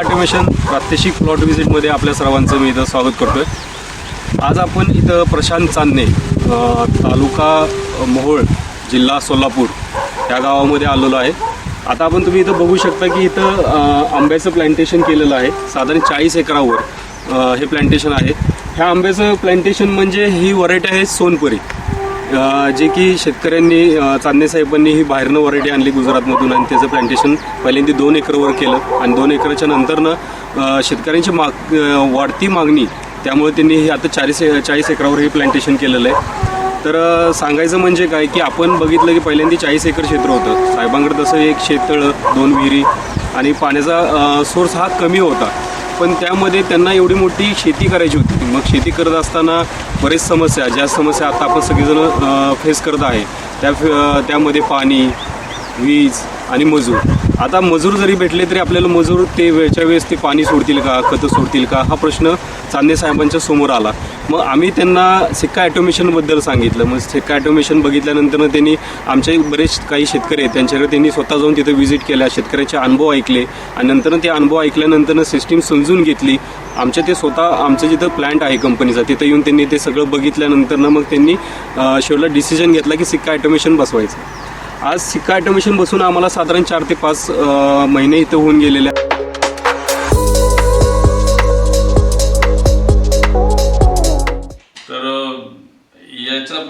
Automation प्रात्यक्षिक plot व्हिजिटमध्ये आपल्या सर्वांचं मी इथं स्वागत करतोय. आज आपण इथं प्रशांत चांदणे तालुका मोहोळ जिल्हा सोलापूर या गावामध्ये आलेलो आहे. आता आपण तुम्ही इथं बघू शकता की इथं आंब्याचं प्लांटेशन केलेलं आहे. साधारण चाळीस एकरावर हे प्लांटेशन आहे. ह्या आंब्याचं प्लांटेशन म्हणजे ही व्हरायटी आहे सोनपरी. जे की शेतकऱ्यांनी चांदणे साहेबांनी ही बाहेरनं व्हरायटी आणली गुजरातमधून आणि त्याचं प्लांटेशन पहिल्यांदा दोन एकरवर केलं. आणि दोन एकरच्या नंतरनं शेतकऱ्यांची माग वाढती मागणी त्यामुळे त्यांनी हे आता चाळीस चाळीस एकरावर हे प्लांटेशन केलेलं आहे. तर सांगायचं म्हणजे काय की आपण बघितलं की पहिल्यांदा चाळीस एकर क्षेत्र होतं. साहेबांकडे तसं एक शेततळं दोन विहिरी आणि पाण्याचा सोर्स हा कमी होता. पण त्यामध्ये त्यांना एवढी मोठी शेती करायची होती. मग शेती करत असताना बरेच समस्या ज्या समस्या आता आपण सगळेजण फेस करत आहे. त्या त्यामध्ये पाणी वीज आणि मजूर. आता मजूर जरी भेटले तरी आपल्याला मजूर ते वेळच्या वेळेस ते पाणी सोडतील का खतं सोडतील का हा प्रश्न चांदे साहेबांच्या समोर आला. मग आम्ही त्यांना सिक्का ॲटोमेशनबद्दल सांगितलं. मग सिक्का ॲटोमेशन बघितल्यानंतर त्यांनी आमचे बरेच काही शेतकरी आहेत त्यांच्याकडे त्यांनी स्वतः जाऊन तिथं व्हिजिट केल्या शेतकऱ्यांचे अनुभव ऐकले. आणि नंतर ते अनुभव ऐकल्यानंतर सिस्टीम समजून घेतली. आमच्या ते स्वतः आमचं जिथं प्लॅन्ट आहे कंपनीचा तिथं येऊन त्यांनी ते सगळं बघितल्यानंतर मग त्यांनी शेवटला डिसिजन घेतला की सिक्का ॲटोमेशन बसवायचं. आज सिक्का ॲटोमेशन बसून आम्हाला साधारण चार ते पाच महिने इथं होऊन गेलेले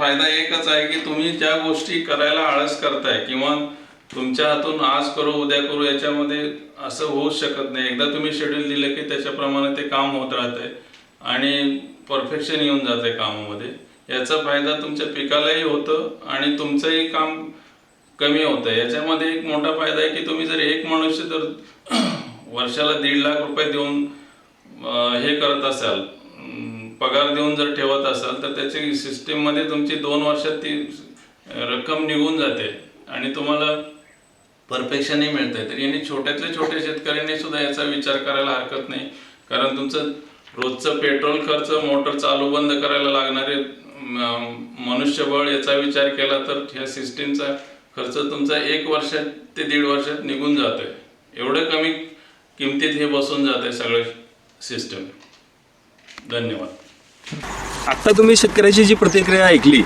फायदा एकच आहे की तुम्ही ज्या गोष्टी करायला आळस करताय किंवा तुमच्या हातून आज करू उद्या करू याच्यामध्ये असं होऊच शकत नाही. एकदा तुम्ही शेड्यूल दिलं की त्याच्याप्रमाणे ते काम होत राहतंय आणि परफेक्शन येऊन जाते कामामध्ये. याचा फायदा तुमच्या पिकालाही होतं आणि तुमचंही काम कमी होतं याच्यामध्ये एक मोठा फायदा आहे की तुम्ही जर एक मनुष्य जर वर्षाला दीड लाख रुपये देऊन हे करत असाल पगार देऊन जर ठेवत असाल तर त्याची सिस्टीममध्ये तुमची दोन वर्षात ती रक्कम निघून जाते आणि तुम्हाला परफेक्शनही मिळते तर यांनी छोट्यातल्या छोट्या शेतकऱ्यांनी सुद्धा याचा विचार करायला हरकत नाही. कारण तुमचं रोजचं पेट्रोल खर्च मोटर चालू बंद करायला लागणारे मनुष्यबळ याचा विचार केला तर ह्या सिस्टीमचा खर्च तुमचा एक वर्षात ते दीड वर्षात निघून जातोय. एवढं कमी किमतीत हे बसून जाते सगळं सिस्टम धन्यवाद. आत्ता तुम्ही शेतकऱ्याची जी प्रतिक्रिया ऐकली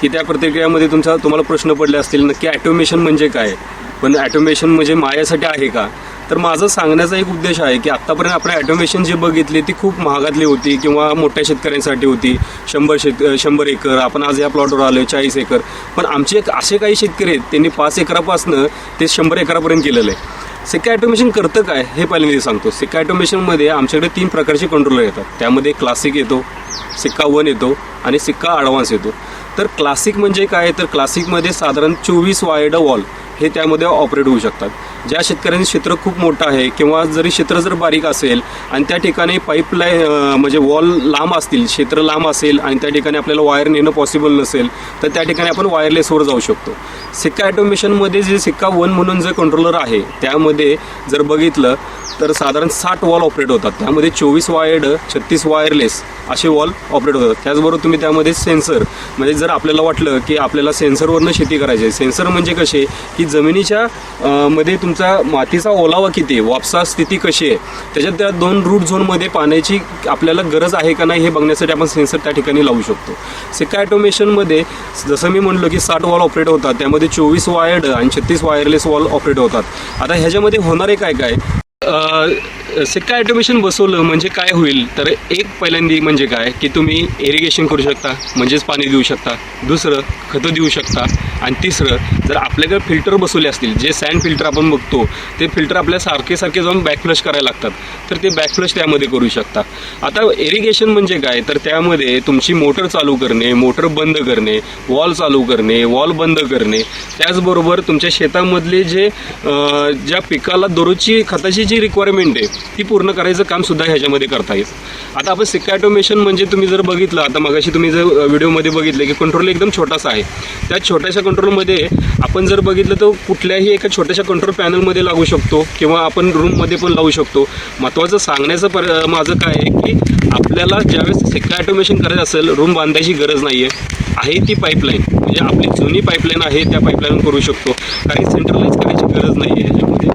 की त्या प्रतिक्रियामध्ये तुमचा तुम्हाला प्रश्न पडले असतील नक्की ॲटोमेशन म्हणजे काय? पण ॲटोमेशन म्हणजे माझ्यासाठी आहे का? तर माझं सांगण्याचा एक उद्देश आहे की आत्तापर्यंत आपण ॲटोमेशन जी बघितली ती खूप महागातली होती किंवा मोठ्या शेतकऱ्यांसाठी होती. शंभर शेत शंभर एकर आपण आज या प्लॉटवर आलो चाळीस एकर. पण आमचे एक असे काही शेतकरी आहेत त्यांनी पाच एकरापासनं ते शंभर एकरापर्यंत केलेलं आहे. सिक्का ॲटोमेशन करतं काय? हे पहिल्यांदा सांगतो. सिक्का ॲटोमेशनमध्ये आमच्याकडे तीन प्रकारचे कंट्रोलर येतात. त्यामध्ये क्लासिक येतो सिक्का वन येतो आणि सिक्का ॲडव्हान्स येतो. तर क्लासिक म्हणजे काय? तर क्लासिकमध्ये साधारण चोवीस वायर्ड वॉल हे त्यामध्ये ऑपरेट होऊ शकतात. ज्या शेतकऱ्यांचे क्षेत्र खूप मोठं आहे किंवा जरी क्षेत्र जर बारीक असेल आणि त्या ठिकाणी पाईपलाईन म्हणजे वॉल लांब असतील क्षेत्र लांब असेल आणि त्या ठिकाणी आपल्याला वायर नेणं पॉसिबल नसेल तर त्या ठिकाणी आपण वायरलेसवर जाऊ शकतो. सिक्का ॲटोमेशनमध्ये जे सिक्का वन म्हणून जे कंट्रोलर आहे त्यामध्ये जर बघितलं तर साधारण साठ वॉल ऑपरेट होतात. त्यामध्ये चोवीस वायर्ड छत्तीस वायरलेस असे वॉल ऑपरेट होतात. त्याचबरोबर तुम्ही त्यामध्ये सेन्सर म्हणजे जर आपल्याला वाटलं की आपल्याला सेन्सरवरनं शेती करायची आहे. सेन्सर म्हणजे कसे? की जमिनीच्या मध्ये तुम तुमचा मातीचा ओलावा किती आहे? वापसा स्थिती कशी आहे? त्याच्यात त्या दोन रूट झोनमध्ये पाण्याची आपल्याला गरज आहे का नाही हे बघण्यासाठी आपण सेन्सर त्या ठिकाणी लावू शकतो. सिक्का ॲटोमेशनमध्ये जसं मी म्हणलो की साठ वॉल ऑपरेट होतात त्यामध्ये चोवीस वायर्ड आणि छत्तीस वायरलेस वॉल ऑपरेट होतात. आता ह्याच्यामध्ये होणारे काय काय? सिक्का ॲटोमेशन बसवलं म्हणजे काय होईल? तर एक पहिल्यांदी म्हणजे काय? की तुम्ही इरिगेशन करू शकता म्हणजेच पाणी देऊ शकता. दुसरं खतं देऊ शकता. आणि तिसरं जर आपल्याकडे फिल्टर बसवले असतील जे सँड फिल्टर आपण बघतो ते फिल्टर आपल्या सारखे सारखे जाऊन बॅकफ्लश करायला लागतात. तर ते बॅकफ्लश त्यामध्ये करू शकता. आता इरिगेशन म्हणजे काय? तर त्यामध्ये तुमची मोटर चालू करणे मोटर बंद करणे वॉल चालू करणे वॉल बंद करणे त्याचबरोबर तुमच्या शेतामधले जे ज्या पिकाला दररोजची खताची जी रिक्वायरमेंट आहे ती पूर्ण करायचं काम सुद्धा ह्याच्यामध्ये करता येईल. आता आपण सिक्का म्हणजे तुम्ही जर बघितलं आता मगाशी तुम्ही जर व्हिडिओमध्ये बघितले की कंट्रोल एकदम छोटासा आहे. त्या छोट्याशा कंट्रोलमध्ये आपण जर बघितलं तर कुठल्याही एका छोट्याशा कंट्रोल पॅनलमध्ये लागू शकतो किंवा आपण रूममध्ये पण लावू शकतो. महत्त्वाचं सांगण्याचं पर माझं काय आहे की आपल्याला ज्यावेळेस सिक्का ऑटोमेशन करायचं असेल रूम बांधायची गरज नाही आहे आहे ती पाईपलाईन म्हणजे आपली जुनी पाईपलाईन आहे त्या पाईपलाईन करू शकतो. काही सेंट्रलाइज करायची गरज नाही आहे ह्याच्यामध्ये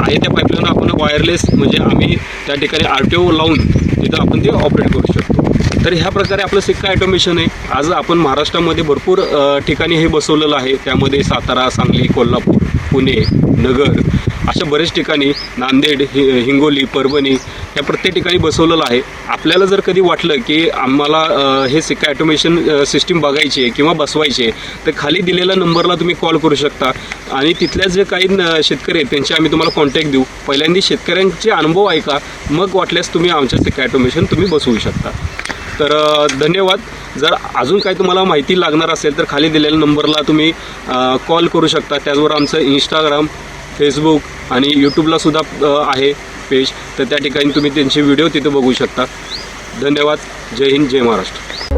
आहे त्या पाईपलाईन आपण वायरलेस म्हणजे आम्ही त्या ठिकाणी आर टी ओ लावून तिथं आपण ते ऑपरेट करू शकतो. तर ह्या प्रकारे आपलं सिक्का ॲटोमेशन आहे. आज आपण महाराष्ट्रामध्ये भरपूर ठिकाणी हे बसवलेलं आहे. त्यामध्ये सातारा सांगली कोल्हापूर पुणे नगर अशा बरेच ठिकाणी नांदेड हि हिंगोली परभणी या प्रत्येक ठिकाणी बसवलेलं आहे. आपल्याला जर कधी वाटलं की आम्हाला हे सिक्का ॲटोमेशन सिस्टीम बघायची आहे किंवा बसवायची आहे तर खाली दिलेल्या नंबरला तुम्ही कॉल करू शकता. आणि तिथल्या जे काही न- शेतकरी आहेत त्यांचे आम्ही तुम्हाला कॉन्टॅक्ट देऊ. पहिल्यांदा शेतकऱ्यांचे अनुभव ऐका. मग वाटल्यास तुम्ही आमच्या सिक्का ॲटोमेशन तुम्ही बसवू शकता. तर धन्यवाद. जर अजून काही तुम्हाला माहिती लागणार असेल तर खाली दिलेल्या नंबरला तुम्ही कॉल करू शकता. त्याचबरोबर आमचं इंस्टाग्राम फेसबुक आणि यूट्यूबला सुद्धा आहे पेज. तर त्या ठिकाणी तुम्ही त्यांचे व्हिडिओ तिथे बघू शकता. धन्यवाद. जय हिंद जय महाराष्ट्र.